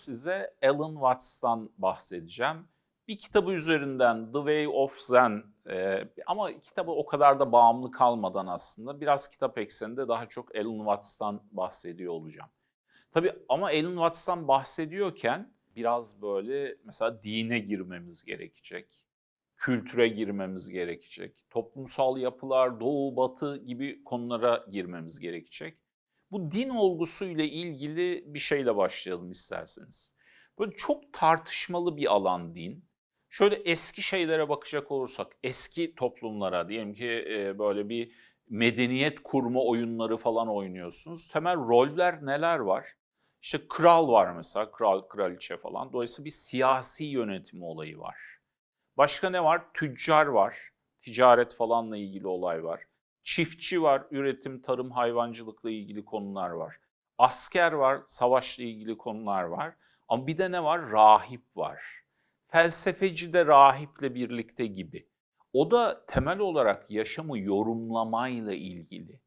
size Alan Watts'tan bahsedeceğim. Bir kitabı üzerinden The Way of Zen e, ama kitabı o kadar da bağımlı kalmadan aslında biraz kitap ekseninde daha çok Alan Watts'tan bahsediyor olacağım. Tabii ama Alan Watts'tan bahsediyorken biraz böyle mesela dine girmemiz gerekecek. Kültüre girmemiz gerekecek. Toplumsal yapılar, doğu, batı gibi konulara girmemiz gerekecek. Bu din olgusuyla ilgili bir şeyle başlayalım isterseniz. Böyle çok tartışmalı bir alan din. Şöyle eski şeylere bakacak olursak, eski toplumlara diyelim ki e, böyle bir medeniyet kurma oyunları falan oynuyorsunuz. Temel roller neler var? İşte kral var mesela, kral, kraliçe falan. Dolayısıyla bir siyasi yönetim olayı var. Başka ne var? Tüccar var. Ticaret falanla ilgili olay var. Çiftçi var, üretim, tarım, hayvancılıkla ilgili konular var. Asker var, savaşla ilgili konular var. Ama bir de ne var? Rahip var. Felsefeci de rahiple birlikte gibi. O da temel olarak yaşamı yorumlamayla ilgili.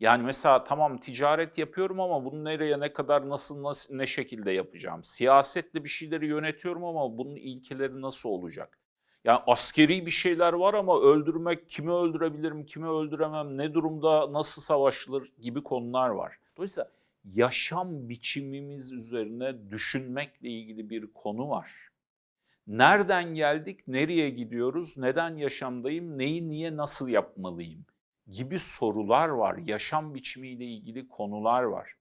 Yani mesela tamam ticaret yapıyorum ama bunu nereye, ne kadar, nasıl, nasıl ne şekilde yapacağım? Siyasetle bir şeyleri yönetiyorum ama bunun ilkeleri nasıl olacak? Yani askeri bir şeyler var ama öldürmek, kimi öldürebilirim, kimi öldüremem, ne durumda, nasıl savaşılır gibi konular var. Dolayısıyla yaşam biçimimiz üzerine düşünmekle ilgili bir konu var. Nereden geldik, nereye gidiyoruz, neden yaşamdayım, neyi niye nasıl yapmalıyım gibi sorular var. Yaşam biçimiyle ilgili konular var.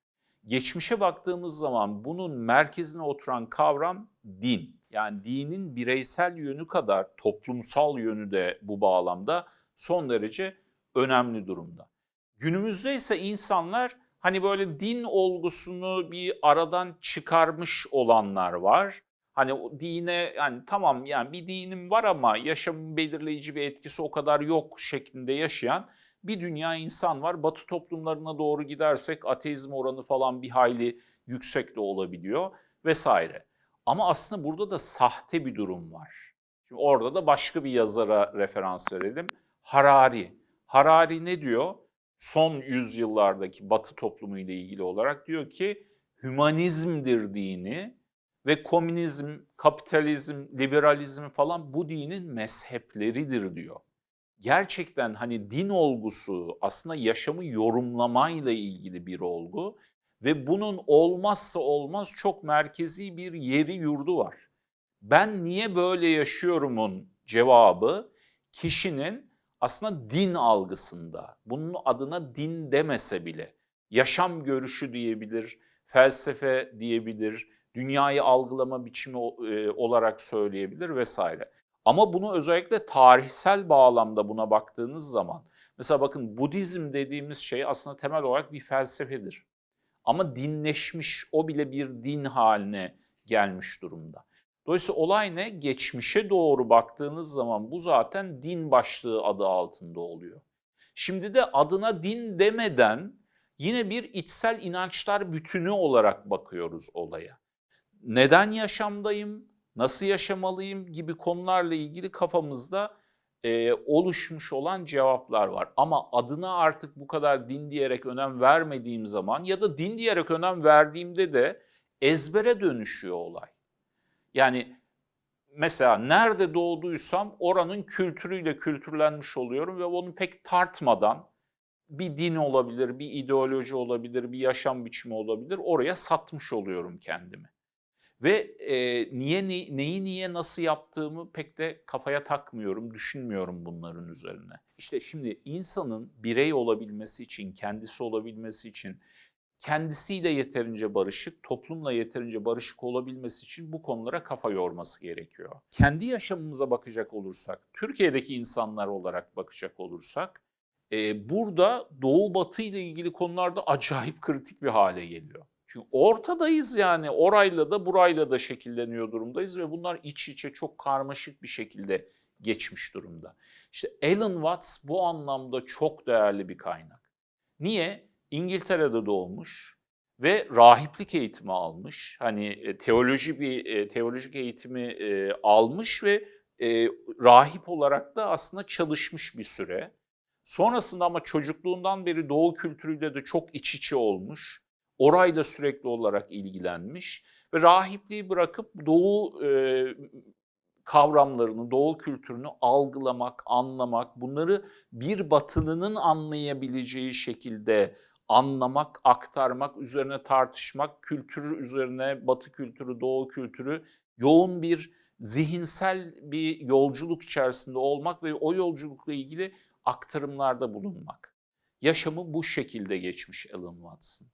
Geçmişe baktığımız zaman bunun merkezine oturan kavram din. Yani dinin bireysel yönü kadar toplumsal yönü de bu bağlamda son derece önemli durumda. Günümüzde ise insanlar hani böyle din olgusunu bir aradan çıkarmış olanlar var. Hani o dine yani tamam yani bir dinim var ama yaşamın belirleyici bir etkisi o kadar yok şeklinde yaşayan bir dünya insan var. Batı toplumlarına doğru gidersek ateizm oranı falan bir hayli yüksek de olabiliyor vesaire. Ama aslında burada da sahte bir durum var. Şimdi orada da başka bir yazara referans verelim. Harari. Harari ne diyor? Son yüzyıllardaki Batı toplumu ile ilgili olarak diyor ki hümanizmdir dini ve komünizm, kapitalizm, liberalizm falan bu dinin mezhepleridir diyor. Gerçekten hani din olgusu aslında yaşamı yorumlamayla ilgili bir olgu ve bunun olmazsa olmaz çok merkezi bir yeri yurdu var. Ben niye böyle yaşıyorumun cevabı kişinin aslında din algısında. Bunun adına din demese bile yaşam görüşü diyebilir, felsefe diyebilir, dünyayı algılama biçimi olarak söyleyebilir vesaire. Ama bunu özellikle tarihsel bağlamda buna baktığınız zaman mesela bakın Budizm dediğimiz şey aslında temel olarak bir felsefedir. Ama dinleşmiş, o bile bir din haline gelmiş durumda. Dolayısıyla olay ne? Geçmişe doğru baktığınız zaman bu zaten din başlığı adı altında oluyor. Şimdi de adına din demeden yine bir içsel inançlar bütünü olarak bakıyoruz olaya. Neden yaşamdayım, nasıl yaşamalıyım gibi konularla ilgili kafamızda e, oluşmuş olan cevaplar var. Ama adına artık bu kadar din diyerek önem vermediğim zaman ya da din diyerek önem verdiğimde de ezbere dönüşüyor olay. Yani mesela nerede doğduysam oranın kültürüyle kültürlenmiş oluyorum ve onu pek tartmadan bir din olabilir, bir ideoloji olabilir, bir yaşam biçimi olabilir oraya satmış oluyorum kendimi. Ve e, niye ne, neyi niye nasıl yaptığımı pek de kafaya takmıyorum, düşünmüyorum bunların üzerine. İşte şimdi insanın birey olabilmesi için, kendisi olabilmesi için, kendisiyle yeterince barışık, toplumla yeterince barışık olabilmesi için bu konulara kafa yorması gerekiyor. Kendi yaşamımıza bakacak olursak, Türkiye'deki insanlar olarak bakacak olursak, e, burada Doğu Batı ile ilgili konularda acayip kritik bir hale geliyor. Ortadayız yani orayla da burayla da şekilleniyor durumdayız ve bunlar iç içe çok karmaşık bir şekilde geçmiş durumda. İşte Alan Watts bu anlamda çok değerli bir kaynak. Niye? İngiltere'de doğmuş ve rahiplik eğitimi almış. Hani e, teoloji bir e, teolojik eğitimi e, almış ve rahip olarak da aslında çalışmış bir süre. Sonrasında ama çocukluğundan beri Doğu kültürüyle de çok iç içe olmuş orayla sürekli olarak ilgilenmiş Ve rahipliği bırakıp doğu e, kavramlarını, doğu kültürünü algılamak, anlamak, bunları bir batılının anlayabileceği şekilde anlamak, aktarmak, üzerine tartışmak, kültürü üzerine batı kültürü, doğu kültürü yoğun bir zihinsel bir yolculuk içerisinde olmak ve o yolculukla ilgili aktarımlarda bulunmak. Yaşamı bu şekilde geçmiş Alan Watson.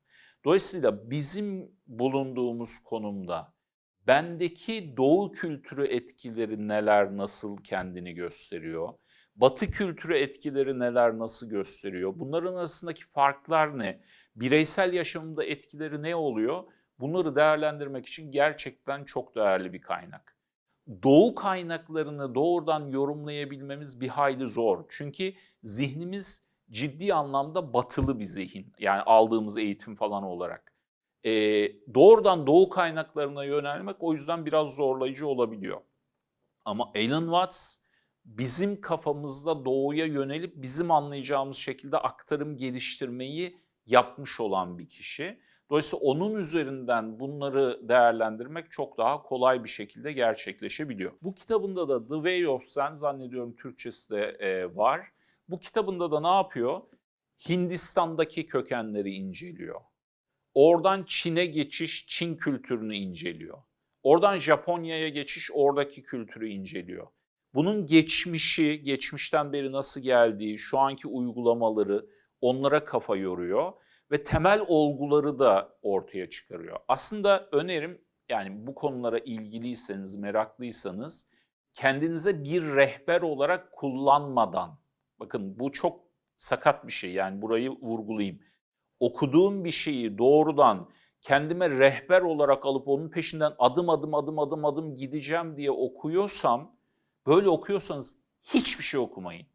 Dolayısıyla bizim bulunduğumuz konumda bendeki doğu kültürü etkileri neler nasıl kendini gösteriyor? Batı kültürü etkileri neler nasıl gösteriyor? Bunların arasındaki farklar ne? Bireysel yaşamımda etkileri ne oluyor? Bunları değerlendirmek için gerçekten çok değerli bir kaynak. Doğu kaynaklarını doğrudan yorumlayabilmemiz bir hayli zor. Çünkü zihnimiz ciddi anlamda batılı bir zihin. Yani aldığımız eğitim falan olarak. Ee, doğrudan doğu kaynaklarına yönelmek o yüzden biraz zorlayıcı olabiliyor. Ama Alan Watts bizim kafamızda doğuya yönelip bizim anlayacağımız şekilde aktarım geliştirmeyi yapmış olan bir kişi. Dolayısıyla onun üzerinden bunları değerlendirmek çok daha kolay bir şekilde gerçekleşebiliyor. Bu kitabında da The Way of Zen zannediyorum Türkçesi de e, var. Bu kitabında da ne yapıyor? Hindistan'daki kökenleri inceliyor. Oradan Çin'e geçiş, Çin kültürünü inceliyor. Oradan Japonya'ya geçiş, oradaki kültürü inceliyor. Bunun geçmişi, geçmişten beri nasıl geldiği, şu anki uygulamaları onlara kafa yoruyor ve temel olguları da ortaya çıkarıyor. Aslında önerim yani bu konulara ilgiliyseniz, meraklıysanız kendinize bir rehber olarak kullanmadan, bakın bu çok sakat bir şey yani burayı vurgulayayım. Okuduğum bir şeyi doğrudan kendime rehber olarak alıp onun peşinden adım adım adım adım adım gideceğim diye okuyorsam, böyle okuyorsanız hiçbir şey okumayın.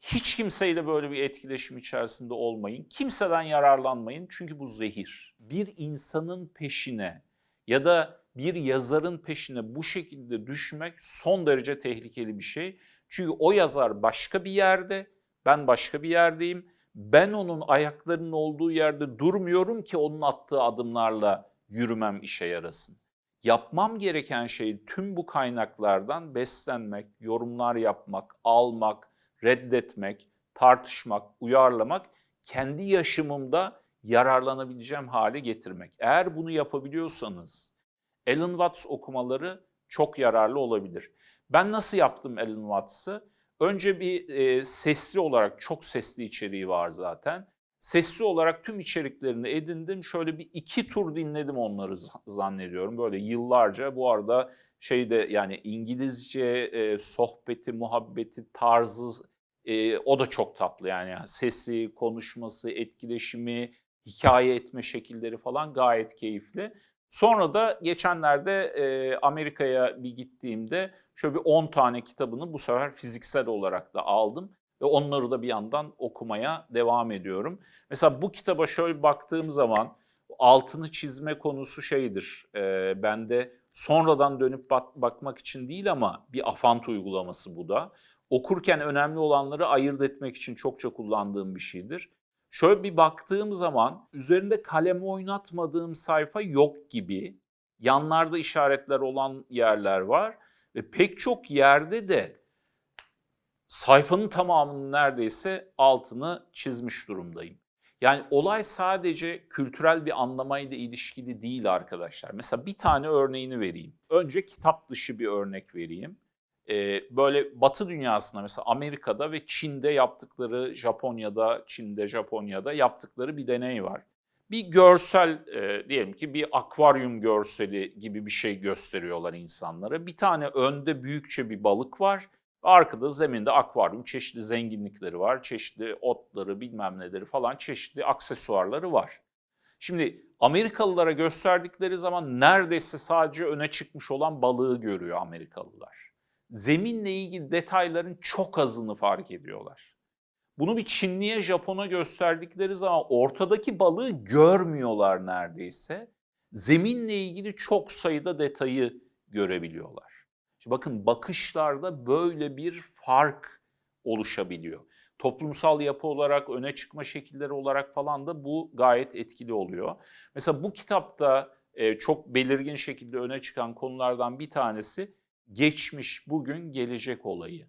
Hiç kimseyle böyle bir etkileşim içerisinde olmayın. Kimseden yararlanmayın çünkü bu zehir. Bir insanın peşine ya da bir yazarın peşine bu şekilde düşmek son derece tehlikeli bir şey. Çünkü o yazar başka bir yerde, ben başka bir yerdeyim. Ben onun ayaklarının olduğu yerde durmuyorum ki onun attığı adımlarla yürümem işe yarasın. Yapmam gereken şey tüm bu kaynaklardan beslenmek, yorumlar yapmak, almak, reddetmek, tartışmak, uyarlamak, kendi yaşamımda yararlanabileceğim hale getirmek. Eğer bunu yapabiliyorsanız Alan Watts okumaları çok yararlı olabilir. Ben nasıl yaptım Alan Watts'ı? Önce bir e, sesli olarak, çok sesli içeriği var zaten. Sesli olarak tüm içeriklerini edindim. Şöyle bir iki tur dinledim onları zannediyorum. Böyle yıllarca bu arada şeyde yani İngilizce e, sohbeti, muhabbeti, tarzı e, o da çok tatlı yani. sesi, konuşması, etkileşimi, hikaye etme şekilleri falan gayet keyifli. Sonra da geçenlerde e, Amerika'ya bir gittiğimde şöyle bir 10 tane kitabını bu sefer fiziksel olarak da aldım ve onları da bir yandan okumaya devam ediyorum. Mesela bu kitaba şöyle baktığım zaman altını çizme konusu şeydir. E, bende sonradan dönüp bak, bakmak için değil ama bir afant uygulaması bu da. Okurken önemli olanları ayırt etmek için çokça kullandığım bir şeydir. Şöyle bir baktığım zaman üzerinde kalem oynatmadığım sayfa yok gibi. Yanlarda işaretler olan yerler var ve pek çok yerde de sayfanın tamamının neredeyse altını çizmiş durumdayım. Yani olay sadece kültürel bir anlamayla ilişkili değil arkadaşlar. Mesela bir tane örneğini vereyim. Önce kitap dışı bir örnek vereyim. Ee, böyle Batı dünyasında mesela Amerika'da ve Çin'de yaptıkları, Japonya'da, Çin'de, Japonya'da yaptıkları bir deney var. Bir görsel e, diyelim ki bir akvaryum görseli gibi bir şey gösteriyorlar insanlara. Bir tane önde büyükçe bir balık var. Arkada zeminde akvaryum çeşitli zenginlikleri var. Çeşitli otları bilmem neleri falan çeşitli aksesuarları var. Şimdi Amerikalılara gösterdikleri zaman neredeyse sadece öne çıkmış olan balığı görüyor Amerikalılar. Zeminle ilgili detayların çok azını fark ediyorlar. Bunu bir Çinliye, Japon'a gösterdikleri zaman ortadaki balığı görmüyorlar neredeyse. Zeminle ilgili çok sayıda detayı görebiliyorlar. Şimdi bakın bakışlarda böyle bir fark oluşabiliyor. Toplumsal yapı olarak, öne çıkma şekilleri olarak falan da bu gayet etkili oluyor. Mesela bu kitapta e, çok belirgin şekilde öne çıkan konulardan bir tanesi geçmiş, bugün, gelecek olayı.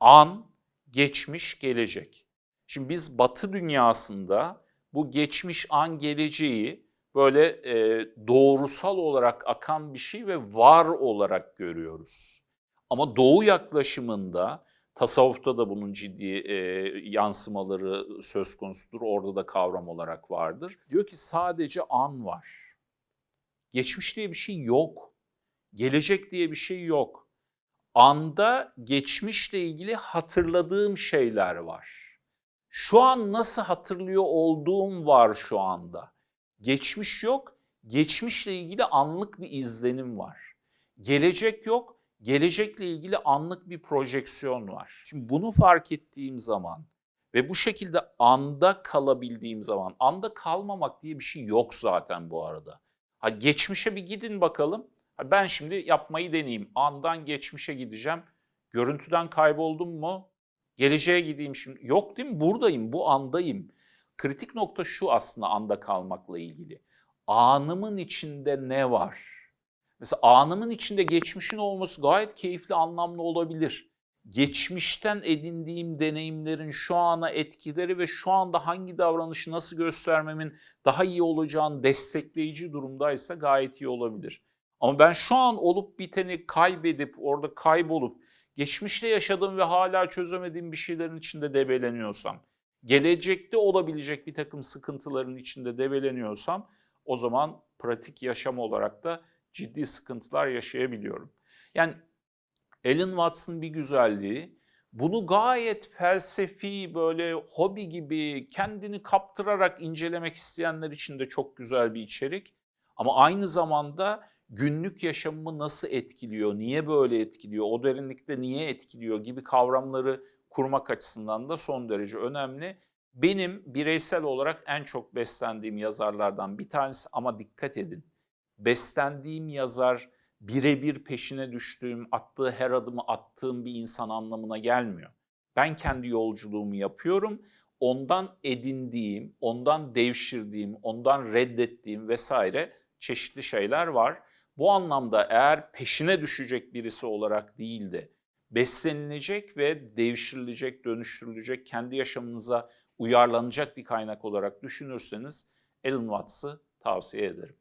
An, geçmiş, gelecek. Şimdi biz Batı dünyasında bu geçmiş an geleceği böyle e, doğrusal olarak akan bir şey ve var olarak görüyoruz. Ama Doğu yaklaşımında tasavvufta da bunun ciddi e, yansımaları söz konusudur. Orada da kavram olarak vardır. Diyor ki sadece an var. Geçmiş diye bir şey yok. Gelecek diye bir şey yok. Anda geçmişle ilgili hatırladığım şeyler var. Şu an nasıl hatırlıyor olduğum var şu anda. Geçmiş yok, geçmişle ilgili anlık bir izlenim var. Gelecek yok, gelecekle ilgili anlık bir projeksiyon var. Şimdi bunu fark ettiğim zaman ve bu şekilde anda kalabildiğim zaman, anda kalmamak diye bir şey yok zaten bu arada. Ha geçmişe bir gidin bakalım. Ben şimdi yapmayı deneyeyim. Andan geçmişe gideceğim. Görüntüden kayboldum mu? Geleceğe gideyim şimdi. Yok değil mi? Buradayım, bu andayım. Kritik nokta şu aslında anda kalmakla ilgili. Anımın içinde ne var? Mesela anımın içinde geçmişin olması gayet keyifli, anlamlı olabilir. Geçmişten edindiğim deneyimlerin şu ana etkileri ve şu anda hangi davranışı nasıl göstermemin daha iyi olacağını destekleyici durumdaysa gayet iyi olabilir. Ama ben şu an olup biteni kaybedip orada kaybolup geçmişte yaşadığım ve hala çözemediğim bir şeylerin içinde debeleniyorsam, gelecekte olabilecek bir takım sıkıntıların içinde debeleniyorsam o zaman pratik yaşam olarak da ciddi sıkıntılar yaşayabiliyorum. Yani Alan Watts'ın bir güzelliği bunu gayet felsefi böyle hobi gibi kendini kaptırarak incelemek isteyenler için de çok güzel bir içerik. Ama aynı zamanda günlük yaşamımı nasıl etkiliyor, niye böyle etkiliyor, o derinlikte niye etkiliyor gibi kavramları kurmak açısından da son derece önemli. Benim bireysel olarak en çok beslendiğim yazarlardan bir tanesi ama dikkat edin. Beslendiğim yazar birebir peşine düştüğüm, attığı her adımı attığım bir insan anlamına gelmiyor. Ben kendi yolculuğumu yapıyorum. Ondan edindiğim, ondan devşirdiğim, ondan reddettiğim vesaire çeşitli şeyler var. Bu anlamda eğer peşine düşecek birisi olarak değil de beslenilecek ve devşirilecek, dönüştürülecek, kendi yaşamınıza uyarlanacak bir kaynak olarak düşünürseniz Alan Watts'ı tavsiye ederim.